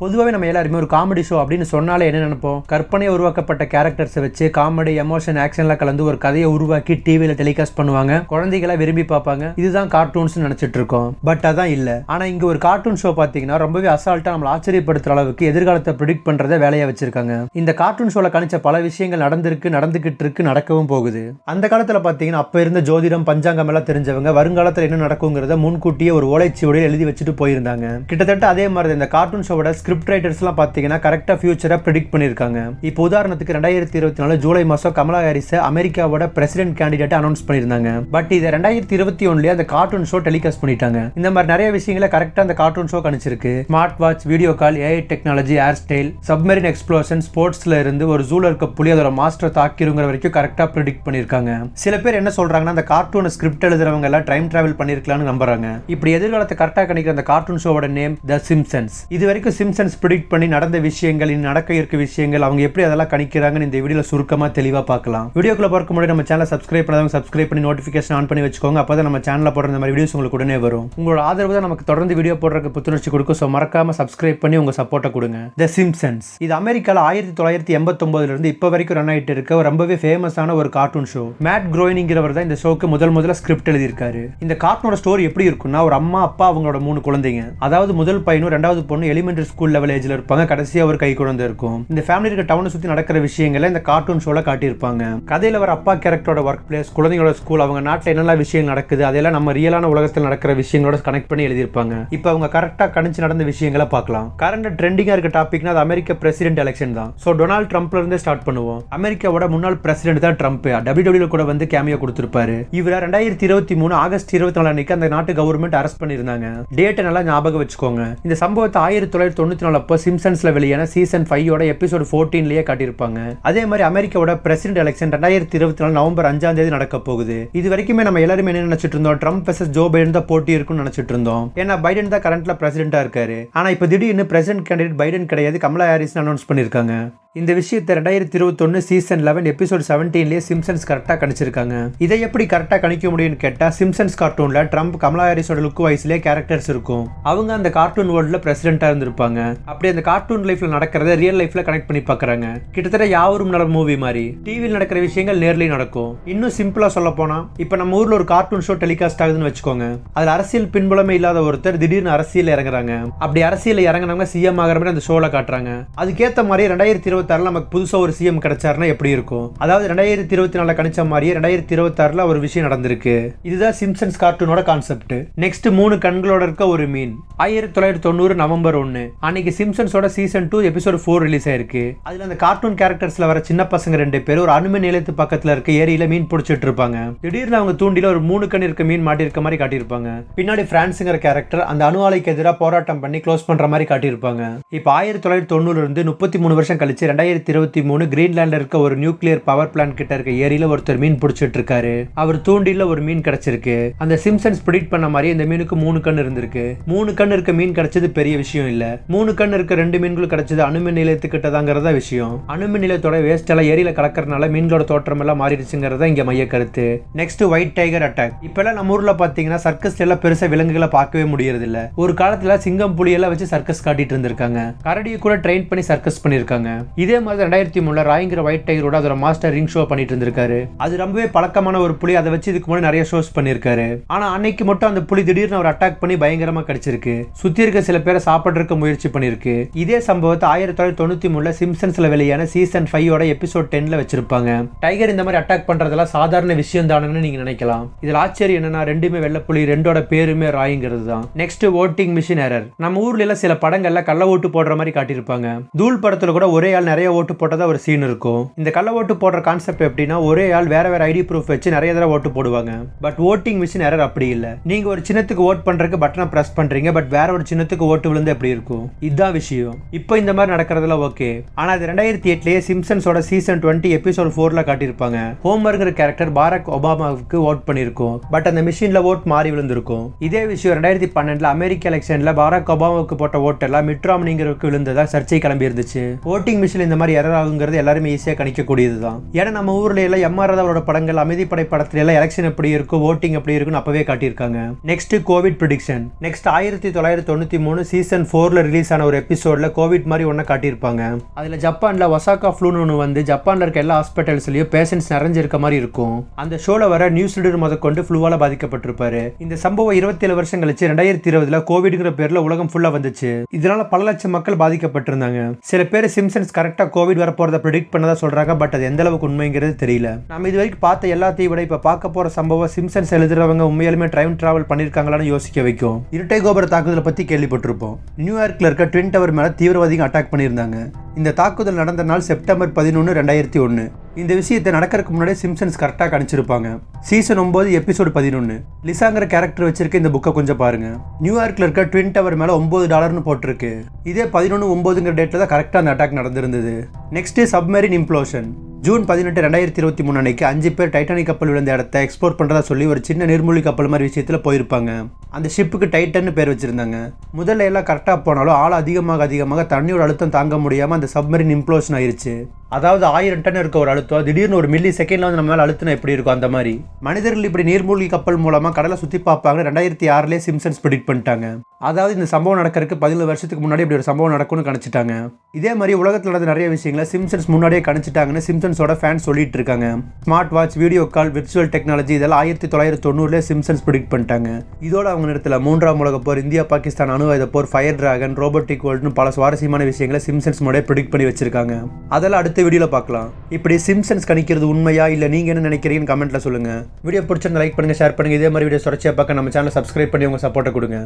பொதுவாகவே நம்ம எல்லாருமே ஒரு காமெடி ஷோ அப்படின்னு சொன்னாலே என்ன நினைப்போம்? கற்பனை உருவாக்கப்பட்ட கேரக்டர்ஸை வச்சு காமெடி எமோஷன் ஆக்ஷன்லாம் கலந்து ஒரு கதையை உருவாக்கி டிவியில் டெலிகாஸ்ட் பண்ணுவாங்க. குழந்தைகளை விரும்பி பார்ப்பாங்க. இதுதான் கார்ட்டூன்ஸ் நினச்சிட்டு இருக்கோம். பட் அதான் இல்லை. ஆனால் இங்கே ஒரு கார்ட்டூன் ஷோ பார்த்தீங்கன்னா ரொம்பவே அசால்ட்டாக நம்மளை ஆச்சரியப்படுத்துற அளவுக்கு எதிர்காலத்தை ப்ரிடிக்ட் பண்ணுறத வேலையாக வச்சிருக்காங்க. இந்த கார்ட்டூன் ஷோவில் கணிச்ச பல விஷயங்கள் நடந்திருக்கு நடந்துகிட்டு இருக்கு நடக்கவும் போகுது. அந்த காலத்தில் பார்த்தீங்கன்னா அப்போ இருந்த ஜோதிடம் பஞ்சாங்கம் எல்லாம் தெரிஞ்சவங்க வருங்காலத்தில் என்ன நடக்குங்கிறத முன்கூட்டியே ஒரு ஓலைச்சுவடியில் எழுதி வச்சுட்டு போயிருந்தாங்க. கிட்டத்தட்ட அதே மாதிரி இந்த கார்ட்டூன் ஷோவோட ஸ்கிரிப்ட் ரைட்டர்ஸ்லாம் பார்த்தீங்கன்னா கரெக்டாக கரெக்டா ஃபியூச்சரை ப்ரிடிக்ட் பண்ணியிருக்காங்க. இப்போ உதாரணத்துக்கு ரெண்டாயிரத்தி இருபத்தி நாலு ஜூலை மாசம் கமலா ஹாரிஸை அமெரிக்காவோட பிரசிடென்ட் கேண்டிடேட் அனௌன்ஸ் பண்ணியிருந்தாங்க. பட் இதை ரெண்டாயிரத்தி இருபத்தி ஒன்லயே அந்த கார்ட்டூன் ஷோ டெலிகாஸ்ட் பண்ணிட்டாங்க. இந்த மாதிரி நிறைய விஷயங்களை கரெக்டா அந்த cartoon show கணிச்சிருக்கு smart watch video call AI technology hair style submarine explosion ஸ்போர்ட்ஸ்ல இருந்து ஒரு ஜூல இருக்க புலி அதோட மாஸ்டர் தாக்கிருங்கிற வரைக்கும் கரெக்டா ப்ரிடிக்ட் பண்ணிருக்காங்க சில பேர் என்ன சொல்றாங்கன்னா அந்த கார்ட்டூன் ஸ்கிரிப்ட் எழுதுறவங்க எல்லாம் டைம் டிராவல் பண்ணிருக்கலாம்னு நம்புறாங்க. இப்படி எதிர்காலத்தை கரெக்டா கணிக்கிற அந்த கார்ட்டூன் ஷோவோட நேம் த சிம்சன்ஸ் இது வரைக்கும் சிம்சன்ஸ் ப்ரிடிக்ட் பண்ணி நடந்த விஷயங்கள் இனி நடக்க இருக்க விஷயங்கள் அவங்க எப்படி அதெல்லாம் கணிக்கிறாங்கன்னு இந்த வீடியோவில் சுருக்கமா தெளிவா பார்க்கலாம். வீடியோக்குள்ள பார்க்க முடியும் நம்ம சேனலை சப்ஸ்கிரைப் பண்ணாதவங்க சப்ஸ்கிரைப் பண்ணி நோட்டிஃபிகேஷன் ஆன் பண்ணி வச்சுக்கோங்க. அப்பதான் நம்ம சேனலில் போடுற இந்த மாதிரி வீடியோஸ் உங்களுக்கு உடனே வரும். உங்களோட ஆதரவு தான் நமக்கு தொடர்ந்து வீடியோ போடுறதுக்கு புத்துணர்ச்சி கொடுக்கும். ஸோ மறக்காம சப்ஸ்கிரைப் பண்ணி உங்கள் சப்போர்ட்டை கொடுங்க. த சிம்சன்ஸ் இது அமெரிக்காவில் ஆயிரத்தி தொள்ளாயிரத்தி எண்பத்தொம்பதுலேருந்து இப்போ வரைக்கும் ரன் ஆயிட்டு இருக்க. ஒரு ரொம்பவே ஃபேமஸான ஒரு கார்ட்டூன் ஷோ மேட் க்ரோயினிங்கிறவர் தான் இந்த ஷோக்கு முதல் முதல்ல ஸ்கிரிப்ட் எழுதியிருக்காரு. இந்த கார்ட்டூனோட ஸ்டோரி எப்படி இருக்குன்னா ஒரு அம்மா அப்பா அவங்களோட மூணு குழந்தைங்க. அதாவது முதல் பையனும் ரெண்டாவது பொண்ணு எலிமெண்டரி ஸ்கூல் லெவல் ஏஜில் இருப்பாங்க. கடைசியா ஒரு கை குழந்தை இருக்கும். இந்த ஃபேமிலி இருக்க டவுனை சுற்றி நடக்கிற விஷயங்களை இந்த கார்ட்டூன் ஷோல காட்டியிருப்பாங்க. கதையில வர அப்பா கேரக்டரோட ஒர்க் பிளேஸ் குழந்தைங்களோட ஸ்கூல் அவங்க நாட்டில் என்னெல்லாம் விஷயங்கள் நடக்குது அதெல்லாம் நம்ம ரியலான உலகத்தில் நடக்கிற விஷயங்களோட கனெக்ட் பண்ணி எழுதியிருப்பாங்க. இப்போ அவங்க கரெக்டாக கணிச்சு நடந்த விஷயங்களை பார்க்கலாம். கரண்ட் ட்ரெண்டிங்காக இருக்க டாபிக்னா அது அமெரிக்க பிரசிடென்ட் எலெக்ஷன் தான். ஸோ டொனால்ட் ட்ரம்ப்ல இருந்தே ஸ்டார்ட் பண்ணுவோம். அமெரிக்காவோட முன்னாள் பிரசிடென்ட் தான் ட்ரம்ப் டபிள்யூ கூட வந்து கேமியோ கொடுத்துருப்பாரு. இவர் ரெண்டாயிரத்தி இருபத்தி மூணு ஆகஸ்ட் இருபத்தி நாலு அன்னைக்கு அந்த நாட்டு கவர்மெண்ட் அரெஸ்ட் பண்ணியிருந்தாங்க. டேட்டை நல்லா ஞாபகம் வச்சுக்கோங்க. இந்த சம்பவத்தை ஆயிரத்தி தொள்ளாயிரத்தி தொண்ணூத்தி நாலு அப்போ சிம்சன்ஸ்ல வெளியான சீசன் ஃபைவோட எபிசோட் ஃபோர்டீன்லயே காட்டியிருப்பாங்க. அதே மாதிரி அமெரிக்காவோட பிரசிடென்ட் எலெக்ஷன் ரெண்டாயிரத்தி இருபத்தி நாலு நவம்பர் அஞ்சாம் தேதி நடக்க போகுது. இது வரைக்குமே நம்ம எல்லாருமே என்ன நினைச்சிட்டு இருந்தோம்? ட்ரம்ப் வெர்சஸ் ஜோ பைடன் தான் போட்டி இருக்கும்னு நினைச்சிட்டு இருந்தோம். ஏன்னா பைடன் தான் கரண்ட்ல பிரசிடென்டா இருக்காரு. ஆனா இப்போ திடீர்னு பிரசிடென்ட் கேண்டிடேட் பைடன் கிடையாது. கமலா ஹாரிஸ் அனௌன்ஸ் பண்ணியிருக்காங்க. இந்த விஷயத்தை ரெண்டாயிரத்தி இருபத்தொன்னு சீசன் லெவன் எபிசோட் செவன்டீன்லேயே சிம்சன்ஸ் கரெக்டாக கணிச்சிருக்காங்க. இதை எப்படி கரெக்டாக கணிக்க முடியும்னு கேட்டால் சிம்சன்ஸ் கார்ட்டூனில் ட்ரம்ப் கமலா ஹாரிஸோட லுக் வயசுலேயே கேரக்டர்ஸ் இருக்கும். அவங்க அந்த கார்ட்டூன் வேர்ல்டில் பிரசிடென்ட்டாக இருந்திருப்பாங்க. அப்படி அந்த கார்ட்டூன் லைஃப்பில் நடக்கிறத ரியல் லைஃப்பில் கனெக்ட் பண்ணி பார்க்குறாங்க கிட்டத்தட்ட யாவரும் நட மூவி மாதிரி. டிவியில் நடக்கிற விஷயங்கள் நேர்லேயும் நடக்கும். இன்னும் சிம்பிளாக சொல்ல போனால் இப்போ நம்ம ஊரில் ஒரு கார்ட்டூன் ஷோ டெலிகாஸ்ட் ஆகுதுன்னு வச்சுக்கோங்க. அதில் அரசியல் பின்புலமே இல்லாத ஒருத்தர் திடீர்னு அரசியல் இறங்குறாங்க. அப்படி அரசியல் இறங்குனவங்க சிஎம் ஆகிற மாதிரி அந்த ஷோவில் காட்டுறாங்க. அதுக்கேற்ற மாதிரி ரெண்டாயிரத்தி இருபத்தி இருபத்தாறுல நமக்கு புதுசாக ஒரு சிஎம் கிடைச்சாருன்னா எப்படி இருக்கும்? அதாவது ரெண்டாயிரத்தி இருபத்தி நாலில் கணிச்ச மாதிரியே ரெண்டாயிரத்தி இருபத்தாறுல ஒரு விஷயம் நடந்திருக்கு. இதுதான் சிம்சன்ஸ் கார்ட்டூனோட கான்செப்ட் நெக்ஸ்ட் மூணு கண்களோட இருக்க ஒரு மீன். ஆயிரத்தி தொள்ளாயிரத்தி தொண்ணூறு நவம்பர் ஒன்று அன்னைக்கு சிம்சன்ஸோட season two episode four release ஆயிருக்கு. அதுல அந்த கார்ட்டூன் கேரக்டர்ஸ்ல வர சின்ன பசங்க ரெண்டு பேர் ஒரு அணுமின் நிலையத்து பக்கத்துல இருக்க ஏரியில மீன் பிடிச்சிட்டு இருப்பாங்க. திடீர்னு அவங்க தூண்டில ஒரு மூணு கண் இருக்க மீன் மாட்டிருக்க மாதிரி காட்டியிருப்பாங்க. பின்னாடி பிரான்ஸுங்கிற கேரக்டர் அந்த அணு ஆலைக்கு எதிராக போராட்டம் பண்ணி க்ளோஸ் பண்ற மாதிரி காட்டியிருப்பாங்க. இப்போ ஆயிரத்தி தொள்ளாயிரத்தி தொண்ணூறுல இருந்து முப்பத்தி மூணு வருஷம் கழிச்சு ரெண்டாயிரத்தி இருபத்தி மூணு கிரீன்லாண்டில் இருக்க ஒரு நியூக்ளியர் பவர் பிளான்ட் கிட்ட இருக்க ஏரியில ஒருத்தர் மீன் பிடிச்சிட்டு இருக்காரு அவர் தூண்டில ஒரு மீன் கிடைச்சிருக்கு. அந்த சிம்சன்ஸ் ப்ரிடிக்ட் பண்ண மாதிரி இந்த மீனுக்கு மூணு கண் இருந்திருக்கு. மூணு கண் இருக்க மீன் கிடைச்சது பெரிய விஷயம் இல்ல. மூணு கண் இருக்க ரெண்டு மீன்களும் கிடைச்சது அணுமின் நிலையத்துக்கிட்டதாங்கிறதா விஷயம். அணுமின் நிலையத்தோட வேஸ்ட் எல்லாம் ஏரியில கலக்கறதுனால மீன்களோட தோற்றம் எல்லாம் மாறிடுச்சுங்கிறத இங்க மைய கருத்து. நெக்ஸ்ட் ஒயிட் டைகர் அட்டாக் இப்பெல்லாம் நம்ம ஊர்ல பாத்தீங்கன்னா சர்க்கஸ் எல்லாம் பெருசா விலங்குகளை பார்க்கவே முடியறது இல்ல ஒரு காலத்துல சிங்கம் புலி எல்லாம் வச்சு சர்க்கஸ் காட்டிட்டு இருந்திருக்காங்க. கரடியை கூட ட்ரெயின் பண்ணி சர்க்கஸ் பண்ணிருக்காங்க. இதே மாதிரி ரெண்டாயிரத்தி மூணில் ராய்ங்கிற ஒயிட் டைகரோட அதோட மாஸ்டர் ரிங் ஷோ பண்ணிட்டு இருந்திருக்காரு. அது ரொம்பவே பழக்கமான ஒரு புலி அதை வச்சு இதுக்கு முன்னாடி நிறைய ஷோஸ் பண்ணிருக்காரு. ஆனா அன்னைக்கு மட்டும் அந்த புலி திடீர்னு ஒரு அட்டாக் பண்ணி பயங்கரமா கடிச்சிருக்கு. சுத்தி இருக்க சில பேரை சாப்பிட்றதுக்கு முயற்சி பண்ணிருக்கு. இதே சம்பவத்தை ஆயிரத்தி தொள்ளாயிரத்தி தொண்ணூத்தி மூணுல சிம்சன்ஸ்ல வெளியான சீசன் ஃபைவோட எபிசோட் டென்ல வச்சிருப்பாங்க. டைகர் இந்த மாதிரி அட்டாக் பண்றதெல்லாம் சாதாரண விஷயம் தானே நீங்க நினைக்கலாம். இதுல ஆச்சரியம் என்னன்னா ரெண்டுமே வெள்ளை புலி ரெண்டோட பேருமே ராய்ங்கிறது தான். நெக்ஸ்ட் ஓட்டிங் மிஷின் ஏரர் நம்ம ஊர்ல சில படங்கள்ல கள்ள ஓட்டு போடுற மாதிரி காட்டியிருப்பாங்க. தூள் படத்துல கூட ஒரே ஆள் நிறைய ஓட்டு போட்டதா ஒரு சீன் இருக்கும். இந்த கள்ள ஓட்டு போடுற கான்செப்ட் எப்படின்னா ஒரே ஆள் வேற வேற ஐடி ப்ரூஃப் வச்சு நிறைய தடவை ஓட்டு போடுவாங்க. பட் ஓட்டிங் மிஷின் எரர் அப்படி இல்ல. நீங்க ஒரு சின்னத்துக்கு ஓட் பண்றதுக்கு பட்டனை பிரஸ் பண்றீங்க பட் வேற ஒரு சின்னத்துக்கு ஓட்டு விழுந்து எப்படி இருக்கும்? இதுதான் விஷயம். இப்போ இந்த மாதிரி நடக்கிறதுல ஓகே ஆனா அது ரெண்டாயிரத்தி எட்டுலயே சிம்சன்ஸோட சீசன் டுவெண்ட்டி எபிசோட் ஃபோர்ல காட்டியிருப்பாங்க. ஹோம்வர்க்கிற கேரக்டர் பாரக் ஒபாமாவுக்கு ஓட் பண்ணியிருக்கும். பட் அந்த மிஷின்ல ஓட் மாறி விழுந்திருக்கும். இதே விஷயம் ரெண்டாயிரத்தி பன்னெண்டுல அமெரிக்க எலெக்ஷன்ல பாரக் ஒபாமாவுக்கு போட்ட ஓட்டெல்லாம் மிட்ராம்னிங்கிறதுக்கு விழுந்ததா சர்ச்சை கிளம்பி இருந்துச்சு ஓட்டிங் மிஷின் ஃபினிஷில் இந்த மாதிரி எரர் ஆகுங்கிறது எல்லாருமே ஈஸியாக கணிக்கக்கூடியது தான் ஏன்னா நம்ம ஊரில் எல்லாம் எம்ஆர் ராதாவோட படங்கள் அமைதிப்படை படத்துல எல்லாம் எலெக்ஷன் எப்படி இருக்கும் ஓட்டிங் எப்படி இருக்குன்னு அப்பவே காட்டியிருக்காங்க. நெக்ஸ்ட் கோவிட் ப்ரிடிக்ஷன் நெக்ஸ்ட் ஆயிரத்தி தொள்ளாயிரத்தி தொண்ணூற்றி மூணு சீசன் ஃபோரில் ரிலீஸ் ஆன ஒரு எபிசோடில் கோவிட் மாதிரி ஒன்று காட்டியிருப்பாங்க. அதில் ஜப்பானில் ஒசாக்கா ஃப்ளூன்னு ஒன்று வந்து ஜப்பானில் இருக்க எல்லா ஹாஸ்பிட்டல்ஸ்லையும் பேஷண்ட்ஸ் நிறைஞ்சிருக்க மாதிரி இருக்கும். அந்த ஷோவில் வர நியூஸ் ரீடர் முதற்கொண்டு ஃப்ளூவால் பாதிக்கப்பட்டிருப்பாரு. இந்த சம்பவம் இருபத்தேழு வருஷம் கழிச்சு ரெண்டாயிரத்தி இருபதுல கோவிட்ங்கிற பேரில் உலகம் ஃபுல்லாக வந்துச்சு. இதனால பல லட்சம் மக்கள் பாதிக்கப்பட்டிருந்தாங்க. சில பேர் சிம்சன்ஸ் கரெக்டா கரெக்டாக கோவிட் வரப்போகிறத ப்ரிடிக்ட் பண்ணதாக சொல்கிறாங்க பட் அது எந்த அளவுக்கு உண்மைங்கிறது தெரியல. நம்ம இது வரைக்கும் பார்த்த எல்லாத்தையும் விட இப்போ பார்க்க போகிற சம்பவம் சிம்சன்ஸ் எழுதுறவங்க உண்மையாலுமே டைம் டிராவல் பண்ணியிருக்காங்களான்னு யோசிக்க வைக்கும். இரட்டை கோபுர தாக்குதலை பற்றி கேள்விப்பட்டிருப்போம். நியூயார்க்கில் இருக்க ட்வின் டவர் மேலே தீவிரவாதிகள் அட்டாக் பண்ணியிருந்தாங்க. இந்த தாக்குதல் நடந்த நாள் செப்டம்பர் பதினொன்று ரெண்டாயிரத்தி ஒன்று இந்த விஷயத்தை நடக்கிறதுக்கு முன்னாடியே சிம்சன்ஸ் கரெக்டாக கணிச்சிருப்பாங்க. சீசன் ஒம்பது எபிசோடு பதினொன்று லிசாங்கிற கேரக்டர் வச்சிருக்க இந்த புக்கை கொஞ்சம் பாருங்க. நியூயார்க்ல இருக்க ட்வின் டவர் மேலே ஒன்பது டாலர்னு போட்டிருக்கு. இதே பதினொன்று ஒம்பதுங்கிற டேட்டில் தான் கரெக்டாக அந்த அட்டாக் நடந்திருந்தது. நெக்ஸ்ட் சப்மரின் இம்ப்ளோஷன் ஜூன் பதினெட்டு ரெண்டாயிரத்தி இருபத்தி மூணு அன்னைக்கு அஞ்சு பேர் டைட்டானிக் கப்பல் விழுந்த இடத்த எக்ஸ்போர்ட் பண்ணுறதா சொல்லி ஒரு சின்ன நீர்மூழ்கி கப்பல் மாதிரி விஷயத்தில் போயிருப்பாங்க. அந்த ஷிப்புக்கு டைட்டன்னு பேர் வச்சிருந்தாங்க. முதல்ல எல்லாம் கரெக்டாக போனாலும் ஆள் அதிகமாக அதிகமாக தண்ணியோட அழுத்தம் தாங்க முடியாமல் அந்த சப்மரின் இம்ப்ளோஷன் ஆயிடுச்சு அதாவது ஆயிரம் டன் இருக்க ஒரு அழுத்தம். திடீர்னு ஒரு மில்லி செகண்ட்ல வந்து நம்ம மேலே அழுத்தினா எப்படி இருக்கும் அந்த மாதிரி? மனிதர்கள் இப்படி நீர்மூழ்கி கப்பல் மூலமாக கடலை சுற்றி பார்ப்பாங்க. ரெண்டாயிரத்தி ஆறுலேயே சிம்சன்ஸ் ப்ரிடிக்ட் பண்ணிட்டாங்க. அதாவது இந்த சம்பவம் நடக்கிறதுக்கு பதினேழு வருஷத்துக்கு முன்னாடி இப்படி ஒரு சம்பவம் நடக்கும்னு கணிச்சிட்டாங்க. இதே மாதிரி உலகத்தில் நடந்த நிறைய விஷயங்களை சிம்சன்ஸ் முன்னாடியே கணிச்சிட்டாங்கன்னு சிம்சன்ஸோட ஃபேன்ஸ் சொல்லிட்டு இருக்காங்க. Smart watch video call virtual technology இதெல்லாம் ஆயிரத்தி தொள்ளாயிரத்தி தொண்ணூறுல சிம்சன்ஸ் ப்ரிடிக்ட் பண்ணிட்டாங்க. இதோட அவங்க நேரத்தில் மூன்றாம் உலக போர் இந்தியா பாகிஸ்தான் அணு ஆயுத போர் ஃபயர் டிராகன் ரோபோட்டிக் வேர்ல்டுன்னு பல சுவாரஸ்யமான விஷயங்களை சிம்சன்ஸ் முன்னாடியே ப்ரிடிக்ட் பண்ணி வச்சிருக்காங்க. அதெல்லாம் அடுத்து வீடியோவில் பார்க்கலாம். இப்படி சிம்சன்ஸ் கணிக்கிறது உண்மையா இல்லை நீங்கள் என்ன நினைக்கிறீங்கன்னு கமெண்ட்டில் சொல்லுங்கள் வீடியோ பிடிச்சிருந்தா லைக் பண்ணுங்கள் ஷேர் பண்ணுங்கள் இதே மாதிரி வீடியோ தொடர்ச்சியாக பார்க்க நம்ம சேனலை சப்ஸ்கிரைப் பண்ணி உங்கள் சப்போர்ட்டை கொடுங்க.